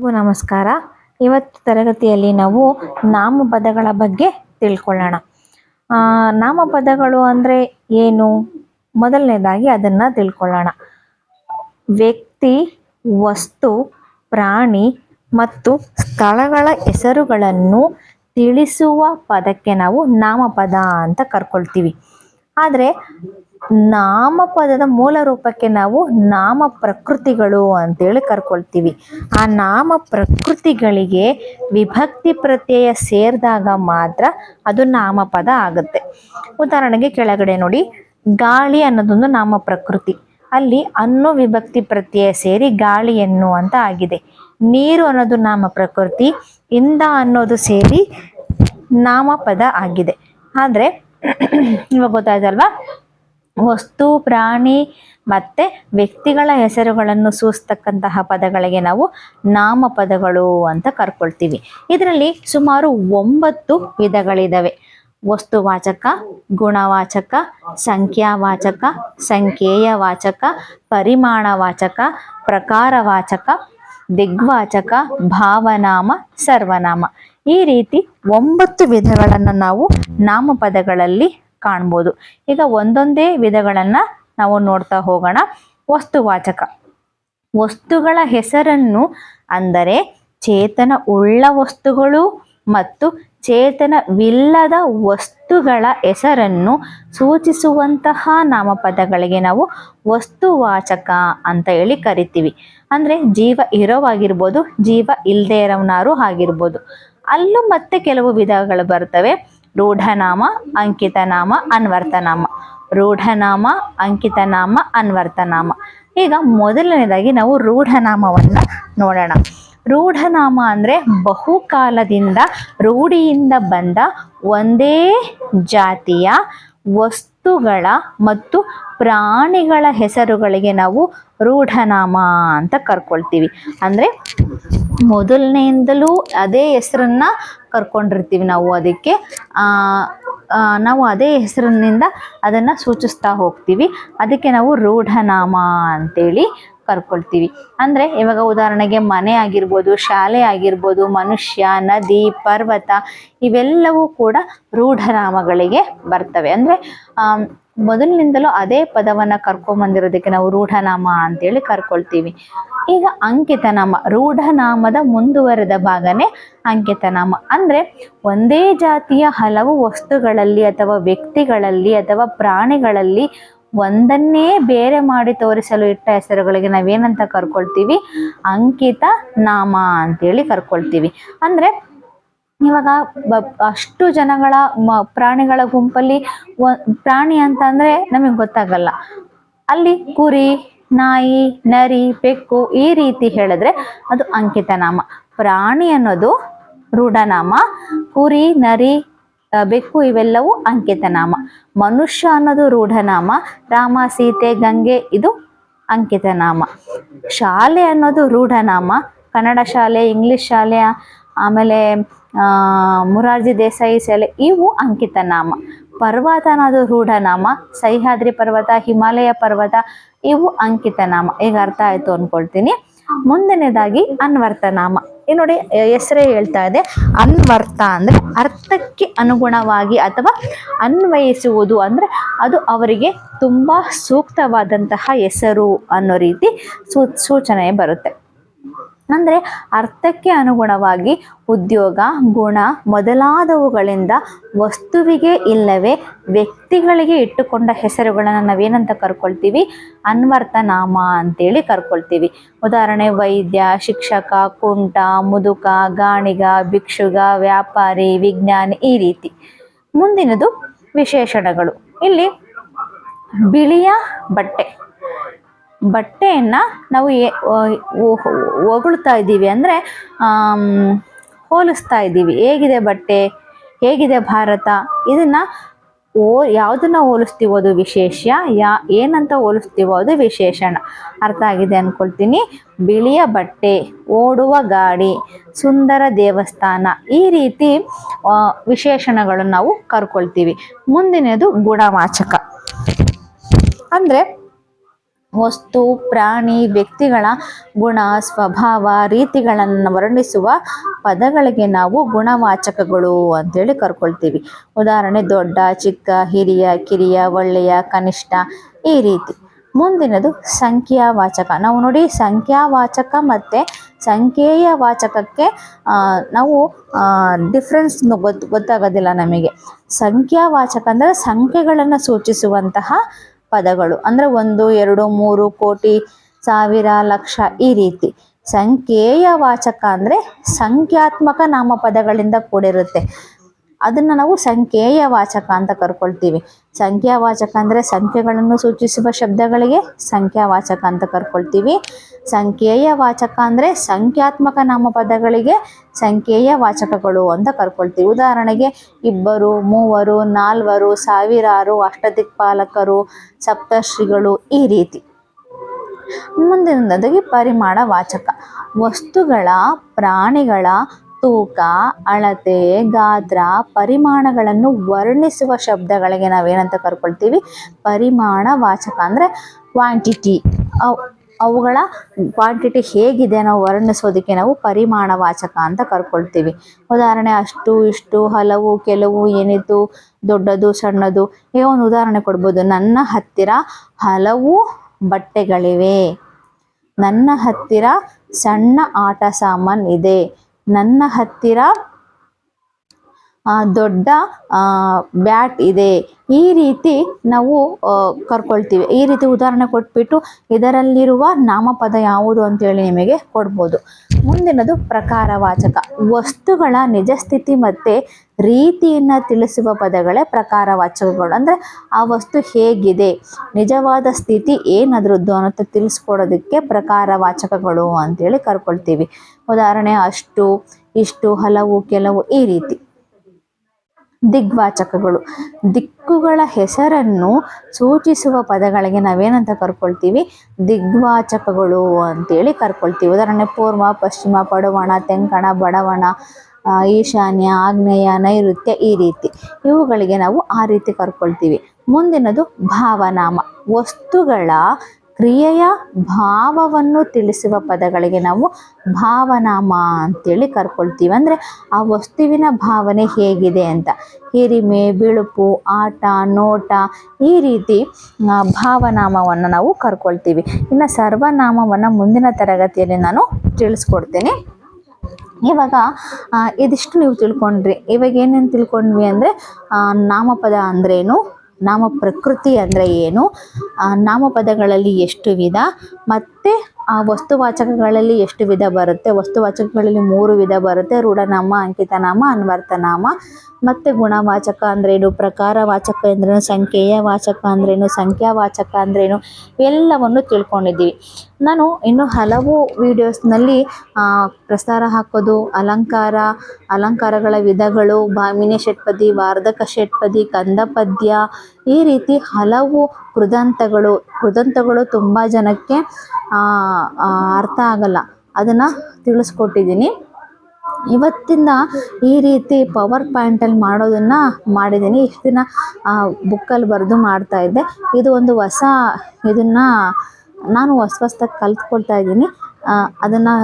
ಎಲ್ರಿಗೂ ನಮಸ್ಕಾರ. ಇವತ್ತು ತರಗತಿಯಲ್ಲಿ ನಾವು ನಾಮಪದಗಳ ಬಗ್ಗೆ ತಿಳ್ಕೊಳ್ಳೋಣ. ನಾಮಪದಗಳು ಅಂದರೆ ಏನು? ಮೊದಲನೇದಾಗಿ ಅದನ್ನು ತಿಳ್ಕೊಳ್ಳೋಣ. ವ್ಯಕ್ತಿ, ವಸ್ತು, ಪ್ರಾಣಿ ಮತ್ತು ಸ್ಥಳಗಳ ಹೆಸರುಗಳನ್ನು ತಿಳಿಸುವ ಪದಕ್ಕೆ ನಾವು ನಾಮಪದ ಅಂತ ಕರ್ಕೊಳ್ತೀವಿ. ಆದರೆ ನಾಮಪದದ ಮೂಲ ರೂಪಕ್ಕೆ ನಾವು ನಾಮ ಪ್ರಕೃತಿಗಳು ಅಂತೇಳಿ ಕರ್ಕೊಳ್ತೀವಿ. ಆ ನಾಮ ಪ್ರಕೃತಿಗಳಿಗೆ ವಿಭಕ್ತಿ ಪ್ರತ್ಯಯ ಸೇರಿದಾಗ ಮಾತ್ರ ಅದು ನಾಮಪದ ಆಗುತ್ತೆ. ಉದಾಹರಣೆಗೆ ಕೆಳಗಡೆ ನೋಡಿ, ಗಾಳಿ ಅನ್ನೋದೊಂದು ನಾಮ ಪ್ರಕೃತಿ ಅಲ್ಲಿ ಅನ್ನೋ ವಿಭಕ್ತಿ ಪ್ರತ್ಯಯ ಸೇರಿ ಗಾಳಿಯನ್ನು ಅಂತ ಆಗಿದೆ. ನೀರು ಅನ್ನೋದು ನಾಮ ಪ್ರಕೃತಿ ಇಂದ ಅನ್ನೋದು ಸೇರಿ ನಾಮಪದ ಆಗಿದೆ. ಆದರೆ, ಇವಾಗ ಗೊತ್ತಾಯ್ತಲ್ವಾ? ವಸ್ತು, ಪ್ರಾಣಿ ಮತ್ತೆ ವ್ಯಕ್ತಿಗಳ ಹೆಸರುಗಳನ್ನು ಸೂಚಿಸ್ತಕ್ಕಂತಹ ಪದಗಳಿಗೆ ನಾವು ನಾಮಪದಗಳು ಅಂತ ಕರ್ಕೊಳ್ತೀವಿ. ಇದರಲ್ಲಿ ಸುಮಾರು ಒಂಬತ್ತು ವಿಧಗಳಿದ್ದಾವೆ ವಸ್ತುವಾಚಕ, ಗುಣವಾಚಕ, ಸಂಖ್ಯಾವಾಚಕ ವಾಚಕ ಪರಿಮಾಣವಾಚಕ, ಪ್ರಕಾರವಾಚಕ, ದಿಗ್ವಾಚಕ, ಭಾವನಾಮ, ಸರ್ವನಾಮ. ಈ ರೀತಿ ಒಂಬತ್ತು ವಿಧಗಳನ್ನು ನಾವು ನಾಮಪದಗಳಲ್ಲಿ ಕಾಣ್ಬೋದು. ಈಗ ಒಂದೊಂದೇ ವಿಧಗಳನ್ನು ನಾವು ನೋಡ್ತಾ ಹೋಗೋಣ. ವಸ್ತುವಾಚಕ ವಸ್ತುಗಳ ಹೆಸರನ್ನು ಅಂದರೆ ಚೇತನ ಉಳ್ಳ ವಸ್ತುಗಳು ಮತ್ತು ಚೇತನವಿಲ್ಲದ ವಸ್ತುಗಳ ಹೆಸರನ್ನು ಸೂಚಿಸುವಂತಹ ನಾಮಪದಗಳಿಗೆ ನಾವು ವಸ್ತುವಾಚಕ ಅಂತ ಹೇಳಿ ಕರಿತೀವಿ. ಅಂದರೆ ಜೀವ ಇರೋವಾಗಿರ್ಬೋದು, ಜೀವ ಇಲ್ಲದೆ ಇರೋನಾರು ಆಗಿರ್ಬೋದು. ಅಲ್ಲೂ ಮತ್ತೆ ಕೆಲವು ವಿಧಗಳು ಬರ್ತವೆ. ರೂಢನಾಮ, ಅಂಕಿತನಾಮ, ಅನ್ವರ್ತನಾಮ. ರೂಢನಾಮ, ಅಂಕಿತನಾಮ, ಅನ್ವರ್ತನಾಮ. ಈಗ ಮೊದಲನೇದಾಗಿ ನಾವು ರೂಢನಾಮವನ್ನು ನೋಡೋಣ. ರೂಢನಾಮ ಅಂದರೆ ಬಹುಕಾಲದಿಂದ ರೂಢಿಯಿಂದ ಬಂದ ಒಂದೇ ಜಾತಿಯ ವಸ್ತುಗಳ ಮತ್ತು ಪ್ರಾಣಿಗಳ ಹೆಸರುಗಳಿಗೆ ನಾವು ರೂಢನಾಮ ಅಂತ ಕರ್ಕೊಳ್ತೀವಿ. ಅಂದರೆ ಮೊದಲನೆಯಿಂದಲೂ ಅದೇ ಹೆಸರನ್ನ ಕರ್ಕೊಂಡಿರ್ತೀವಿ ನಾವು ಅದಕ್ಕೆ. ನಾವು ಅದೇ ಹೆಸರಿನಿಂದ ಅದನ್ನು ಸೂಚಿಸ್ತಾ ಹೋಗ್ತೀವಿ. ಅದಕ್ಕೆ ನಾವು ರೂಢನಾಮ ಅಂತೇಳಿ ಕರ್ಕೊಳ್ತೀವಿ. ಅಂದರೆ ಇವಾಗ ಉದಾಹರಣೆಗೆ ಮನೆ ಆಗಿರ್ಬೋದು, ಶಾಲೆ ಆಗಿರ್ಬೋದು, ಮನುಷ್ಯ, ನದಿ, ಪರ್ವತ ಇವೆಲ್ಲವೂ ಕೂಡ ರೂಢನಾಮಗಳಿಗೆ ಬರ್ತವೆ. ಅಂದರೆ ಮೊದಲಿನಿಂದಲೂ ಅದೇ ಪದವನ್ನು ಕರ್ಕೊಂಬಂದಿರೋದಕ್ಕೆ ನಾವು ರೂಢನಾಮ ಅಂತೇಳಿ ಕರ್ಕೊಳ್ತೀವಿ. ಈಗ ಅಂಕಿತನಾಮ, ರೂಢನಾಮದ ಮುಂದುವರೆದ ಭಾಗನೇ ಅಂಕಿತನಾಮ. ಅಂದರೆ ಒಂದೇ ಜಾತಿಯ ಹಲವು ವಸ್ತುಗಳಲ್ಲಿ ಅಥವಾ ವ್ಯಕ್ತಿಗಳಲ್ಲಿ ಅಥವಾ ಪ್ರಾಣಿಗಳಲ್ಲಿ ಒಂದನ್ನೇ ಬೇರೆ ಮಾಡಿ ತೋರಿಸಲು ಇಟ್ಟ ಹೆಸರುಗಳಿಗೆ ನಾವೇನಂತ ಕರ್ಕೊಳ್ತೀವಿ? ಅಂಕಿತ ನಾಮ ಅಂತೇಳಿ ಕರ್ಕೊಳ್ತೀವಿ. ಅಂದರೆ ಇವಾಗ ಬ- ಅಷ್ಟು ಜನಗಳ ಮ ಪ್ರಾಣಿಗಳ ಗುಂಪಲ್ಲಿ ಪ್ರಾಣಿ ಅಂತ ಅಂದರೆ ನಮಗೆ ಗೊತ್ತಾಗಲ್ಲ. ಅಲ್ಲಿ ಕುರಿ ನಾಯಿ, ನರಿ, ಬೆಕ್ಕು ಈ ರೀತಿ ಹೇಳಿದ್ರೆ ಅದು ಅಂಕಿತನಾಮ. ಪ್ರಾಣಿ ಅನ್ನೋದು ರೂಢನಾಮ, ಕುರಿ, ನರಿ ಬೆಕ್ಕು ಇವೆಲ್ಲವೂ ಅಂಕಿತನಾಮ. ಮನುಷ್ಯ ಅನ್ನೋದು ರೂಢನಾಮ, ರಾಮ, ಸೀತೆ, ಗಂಗೆ ಇದು ಅಂಕಿತನಾಮ. ಶಾಲೆ ಅನ್ನೋದು ರೂಢನಾಮ, ಕನ್ನಡ ಶಾಲೆ, ಇಂಗ್ಲಿಷ್ ಶಾಲೆ, ಆಮೇಲೆ ಮುರಾರ್ಜಿ ದೇಸಾಯಿ ಶಾಲೆ ಇವು ಅಂಕಿತನಾಮ. ಅನ್ನೋದು ರೂಢನಾಮ, ಸಹ್ಯಾದ್ರಿ ಪರ್ವತ, ಹಿಮಾಲಯ ಪರ್ವತ, ಇವು ಅಂಕಿತ ನಾಮ ಈಗ ಅರ್ಥ ಆಯ್ತು ಅನ್ಕೊಳ್ತೀನಿ. ಮುಂದನೇದಾಗಿ ಅನ್ವರ್ತನಾಮ. ಈ ನೋಡಿ, ಹೆಸರೇ ಹೇಳ್ತಾ ಇದೆ. ಅನ್ವರ್ಥ ಅಂದ್ರೆ ಅರ್ಥಕ್ಕೆ ಅನುಗುಣವಾಗಿ ಅಥವಾ ಅನ್ವಯಿಸುವುದು ಅಂದ್ರೆ ಅದು ಅವರಿಗೆ ತುಂಬಾ ಸೂಕ್ತವಾದಂತಹ ಹೆಸರು ಅನ್ನೋ ರೀತಿ ಸೂಚನೆ ಬರುತ್ತೆ. ಅಂದರೆ ಅರ್ಥಕ್ಕೆ ಅನುಗುಣವಾಗಿ ಉದ್ಯೋಗ, ಗುಣ ಮೊದಲಾದವುಗಳಿಂದ ವಸ್ತುವಿಗೆ ಇಲ್ಲವೇ ವ್ಯಕ್ತಿಗಳಿಗೆ ಇಟ್ಟುಕೊಂಡ ಹೆಸರುಗಳನ್ನು ನಾವೇನಂತ ಕರ್ಕೊಳ್ತೀವಿ? ಅನ್ವರ್ತನಾಮ ಅಂತೇಳಿ ಕರ್ಕೊಳ್ತೀವಿ. ಉದಾಹರಣೆ, ವೈದ್ಯ, ಶಿಕ್ಷಕ, ಕುಂಟ, ಮುದುಕ, ಗಾಣಿಗ, ಭಿಕ್ಷುಗ, ವ್ಯಾಪಾರಿ, ವಿಜ್ಞಾನಿ ಈ ರೀತಿ. ಮುಂದಿನದು ವಿಶೇಷಣಗಳು. ಇಲ್ಲಿ ಬಿಳಿಯ ಬಟ್ಟೆ. ಬಟ್ಟೆಯನ್ನ ನಾವು ಹೊಗಳ್ತಾ ಇದ್ದೀವಿ ಅಂದರೆ ಹೋಲಿಸ್ತಾ ಇದ್ದೀವಿ. ಹೇಗಿದೆ ಬಟ್ಟೆ? ಹೇಗಿದೆ ಭಾರತ? ಇದನ್ನ ಓ, ಯಾವುದನ್ನ ಹೋಲಿಸ್ತೀವೋ ಅದು ವಿಶೇಷ ಯಾ, ಏನಂತ ಹೋಲಿಸ್ತೀವೋ ಅದು ವಿಶೇಷಣ. ಅರ್ಥ ಆಗಿದೆ ಅಂದ್ಕೊಳ್ತೀನಿ ಬಿಳಿಯ ಬಟ್ಟೆ, ಓಡುವ ಗಾಡಿ, ಸುಂದರ ದೇವಸ್ಥಾನ, ಈ ರೀತಿ ವಿಶೇಷಣಗಳನ್ನು ನಾವು ಕರ್ಕೊಳ್ತೀವಿ. ಮುಂದಿನದು ಗುಣವಾಚಕ. ಅಂದರೆ ವಸ್ತು, ಪ್ರಾಣಿ, ವ್ಯಕ್ತಿಗಳ ಗುಣ, ಸ್ವಭಾವ, ರೀತಿಗಳನ್ನು ವರ್ಣಿಸುವ ಪದಗಳಿಗೆ ನಾವು ಗುಣವಾಚಕಗಳು ಅಂತೇಳಿ ಕರ್ಕೊಳ್ತೀವಿ. ಉದಾಹರಣೆ ದೊಡ್ಡ, ಚಿಕ್ಕ, ಹಿರಿಯ, ಕಿರಿಯ, ಒಳ್ಳೆಯ, ಕನಿಷ್ಠ ಈ ರೀತಿ. ಮುಂದಿನದು ಸಂಖ್ಯಾವಾಚಕ. ನಾವು ನೋಡಿ ಸಂಖ್ಯಾವಾಚಕ ಮತ್ತು ಸಂಖ್ಯೆಯ ವಾಚಕಕ್ಕೆ ನಾವು ಡಿಫ್ರೆನ್ಸ್ ಗೊತ್ತು ಗೊತ್ತಾಗೋದಿಲ್ಲ ನಮಗೆ. ಸಂಖ್ಯಾವಾಚಕ ಅಂದರೆ ಸಂಖ್ಯೆಗಳನ್ನು ಸೂಚಿಸುವಂತಹ ಪದಗಳು. ಅಂದರೆ ಒಂದು, ಎರಡು, ಮೂರು ಕೋಟಿ, ಸಾವಿರ, ಲಕ್ಷ ಈ ರೀತಿ. ಸಂಖ್ಯೆಯ ವಾಚಕ ಅಂದರೆ ಸಂಖ್ಯಾತ್ಮಕ ನಾಮಪದಗಳಿಂದ ಕೂಡಿರುತ್ತೆ. ಅದನ್ನು ನಾವು ಸಂಖ್ಯೆಯ ವಾಚಕ ಅಂತ ಕರ್ಕೊಳ್ತೀವಿ. ಸಂಖ್ಯಾವಾಚಕ ಅಂದರೆ ಸಂಖ್ಯೆಗಳನ್ನು ಸೂಚಿಸುವ ಶಬ್ದಗಳಿಗೆ ಸಂಖ್ಯಾವಾಚಕ ಅಂತ ಕರ್ಕೊಳ್ತೀವಿ. ಸಂಖ್ಯೆಯ ವಾಚಕ ಅಂದರೆ ಸಂಖ್ಯಾತ್ಮಕ ನಾಮಪದಗಳಿಗೆ ಸಂಖ್ಯೆಯ ವಾಚಕಗಳು ಅಂತ ಕರ್ಕೊಳ್ತೀವಿ. ಉದಾಹರಣೆಗೆ ಇಬ್ಬರು, ಮೂವರು, ನಾಲ್ವರು, ಸಾವಿರಾರು, ಅಷ್ಟದಿಕ್ಪಾಲಕರು ಸಪ್ತಶ್ರೀಗಳು ಈ ರೀತಿ. ಮುಂದಿನದಾಗಿ ಪರಿಮಾಣ ವಾಚಕ. ವಸ್ತುಗಳ, ಪ್ರಾಣಿಗಳ ತೂಕ, ಅಳತೆ, ಗಾತ್ರ, ಪರಿಮಾಣಗಳನ್ನು ವರ್ಣಿಸುವ ಶಬ್ದಗಳಿಗೆ ನಾವೇನಂತ ಕರ್ಕೊಳ್ತೀವಿ? ಪರಿಮಾಣ ವಾಚಕ ಅಂದರೆ ಕ್ವಾಂಟಿಟಿ ಅವು, ಅವುಗಳ ಕ್ವಾಂಟಿಟಿ ಹೇಗಿದೆ ನಾವು ವರ್ಣಿಸೋದಕ್ಕೆ ನಾವು ಪರಿಮಾಣ ವಾಚಕ ಅಂತ ಕರ್ಕೊಳ್ತೀವಿ. ಉದಾಹರಣೆ ಅಷ್ಟು, ಇಷ್ಟು, ಹಲವು, ಕೆಲವು ಏನಿತು ದೊಡ್ಡದು, ಸಣ್ಣದು. ಈಗ ಒಂದು ಉದಾಹರಣೆ ಕೊಡ್ಬೋದು. ನನ್ನ ಹತ್ತಿರ ಹಲವು ಬಟ್ಟೆಗಳಿವೆ. ನನ್ನ ಹತ್ತಿರ ಸಣ್ಣ ಆಟ ಸಾಮಾನು ಇದೆ. ನನ್ನ ಹತ್ತಿರ ದೊಡ್ಡ ಬ್ಯಾಟ್ ಇದೆ. ಈ ರೀತಿ ನಾವು ಕರ್ಕೊಳ್ತೀವಿ. ಈ ರೀತಿ ಉದಾಹರಣೆ ಕೊಟ್ಬಿಟ್ಟು ಇದರಲ್ಲಿರುವ ನಾಮಪದ ಯಾವುದು ಅಂತೇಳಿ ನಿಮಗೆ ಕೊಡ್ಬೋದು. ಮುಂದಿನದು ಪ್ರಕಾರವಾಚಕ. ವಸ್ತುಗಳ ನಿಜ ಸ್ಥಿತಿ ಮತ್ತು ರೀತಿಯನ್ನು ತಿಳಿಸುವ ಪದಗಳೇ ಪ್ರಕಾರವಾಚಕಗಳು. ಅಂದರೆ ಆ ವಸ್ತು ಹೇಗಿದೆ, ನಿಜವಾದ ಸ್ಥಿತಿ ಏನದ್ರದ್ದು ಅನ್ನೋದು ತಿಳಿಸ್ಕೊಡೋದಕ್ಕೆ ಪ್ರಕಾರವಾಚಕಗಳು ಅಂತೇಳಿ ಕರ್ಕೊಳ್ತೀವಿ. ಉದಾಹರಣೆ ಅಷ್ಟು, ಇಷ್ಟು, ಹಲವು, ಕೆಲವು ಈ ರೀತಿ. ದಿಗ್ವಾಚಕಗಳು. ದಿಕ್ಕುಗಳ ಹೆಸರನ್ನು ಸೂಚಿಸುವ ಪದಗಳಿಗೆ ನಾವೇನಂತ ಕರ್ಕೊಳ್ತೀವಿ? ದಿಗ್ವಾಚಕಗಳು ಅಂತೇಳಿ ಕರ್ಕೊಳ್ತೀವಿ. ಉದಾಹರಣೆ, ಪೂರ್ವ, ಪಶ್ಚಿಮ, ಪಡುವಣ, ತೆಂಕಣ, ಬಡವಣ ಈಶಾನ್ಯ, ಆಗ್ನೇಯ, ನೈಋತ್ಯ ಈ ರೀತಿ. ಇವುಗಳಿಗೆ ನಾವು ಆ ರೀತಿ ಕರ್ಕೊಳ್ತೀವಿ. ಮುಂದಿನದು ಭಾವನಾಮ. ವಸ್ತುಗಳ ಕ್ರಿಯೆಯ ಭಾವವನ್ನು ತಿಳಿಸುವ ಪದಗಳಿಗೆ ನಾವು ಭಾವನಾಮ ಅಂತೇಳಿ ಕರ್ಕೊಳ್ತೀವಿ. ಅಂದರೆ ಆ ವಸ್ತುವಿನ ಭಾವನೆ ಹೇಗಿದೆ ಅಂತ. ಹಿರಿಮೆ, ಬಿಳುಪು, ಆಟ, ನೋಟ ಈ ರೀತಿ ಭಾವನಾಮವನ್ನು ನಾವು ಕರ್ಕೊಳ್ತೀವಿ. ಇನ್ನು ಸರ್ವನಾಮವನ್ನು ಮುಂದಿನ ತರಗತಿಯಲ್ಲಿ ನಾನು ತಿಳಿಸ್ಕೊಡ್ತೇನೆ. ಇವಾಗ ಇದಿಷ್ಟು ನೀವು ತಿಳ್ಕೊಂಡ್ರಿ. ಇವಾಗ ಏನೇನು ತಿಳ್ಕೊಂಡ್ವಿ ಅಂದರೆ ನಾಮಪದ ಅಂದ್ರೇನು? ನಾಮ ಪ್ರಕೃತಿ ಅಂದರೆ ಏನು? ನಾಮಪದಗಳಲ್ಲಿ ಎಷ್ಟು ವಿಧ? ಮತ್ತು ಆ ವಸ್ತುವಾಚಕಗಳಲ್ಲಿ ಎಷ್ಟು ವಿಧ ಬರುತ್ತೆ? ವಸ್ತುವಾಚಕಗಳಲ್ಲಿ ಮೂರು ವಿಧ ಬರುತ್ತೆ. ರೂಢನಾಮ, ಅಂಕಿತನಾಮ ಅನ್ವರ್ಥನಾಮ ಮತ್ತು ಗುಣವಾಚಕ ಅಂದ್ರೇನು? ಪ್ರಕಾರವಾಚಕ ಅಂದ್ರೇನು? ಸಂಖ್ಯೆಯ ವಾಚಕ ಅಂದ್ರೇನು? ಸಂಖ್ಯಾವಾಚಕ ಅಂದ್ರೇನು? ಎಲ್ಲವನ್ನು ತಿಳ್ಕೊಂಡಿದ್ದೀವಿ. ನಾನು ಇನ್ನು ಹಲವು ವಿಡಿಯೋಸ್ನಲ್ಲಿ ಪ್ರಸಾರ ಹಾಕೋದು, ಅಲಂಕಾರ, ಅಲಂಕಾರಗಳ ವಿಧಗಳು ಭಾಮಿನಿ ಷಟ್ಪದಿ, ವಾರ್ಧಕ ಷಟ್ಪದಿ ಕಂದ ಪದ್ಯ ಈ ರೀತಿ ಹಲವು ಕೃದಂತಗಳು ಕೃದಂತಗಳು ತುಂಬ ಜನಕ್ಕೆ ಅರ್ಥ ಆಗಲ್ಲ. ಅದನ್ನು ತಿಳಿಸ್ಕೊಟ್ಟಿದ್ದೀನಿ. ಇವತ್ತಿಂದ ಈ ರೀತಿ ಪವರ್ ಪಾಯಿಂಟಲ್ಲಿ ಮಾಡೋದನ್ನು ಮಾಡಿದ್ದೀನಿ. ಇಷ್ಟು ದಿನ ಬುಕ್ಕಲ್ಲಿ ಬರೆದು ಮಾಡ್ತಾ ಇದ್ದೆ. ಇದು ಒಂದು ಹೊಸ, ಇದನ್ನು ನಾನು ಹೊಸ ಹೊಸ್ದಾಗಿ ಕಲ್ತ್ಕೊಳ್ತಾ ಇದ್ದೀನಿ. ಅದನ್ನು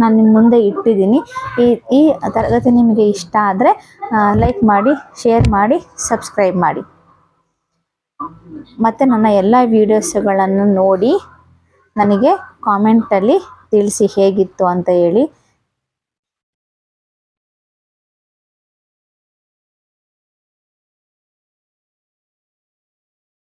ನಾನು ನಿಮ್ಮ ಮುಂದೆ ಇಟ್ಟಿದ್ದೀನಿ. ಈ ಈ ತರಗತಿ ನಿಮಗೆ ಇಷ್ಟ ಆದರೆ ಲೈಕ್ ಮಾಡಿ ಶೇರ್ ಮಾಡಿ ಸಬ್ಸ್ಕ್ರೈಬ್ ಮಾಡಿ. ಮತ್ತು ನನ್ನ ಎಲ್ಲ ವೀಡಿಯೋಸ್ಗಳನ್ನು ನೋಡಿ, ನನಗೆ ಕಾಮೆಂಟಲ್ಲಿ ತಿಳಿಸಿ ಹೇಗಿತ್ತು ಅಂತ ಹೇಳಿ.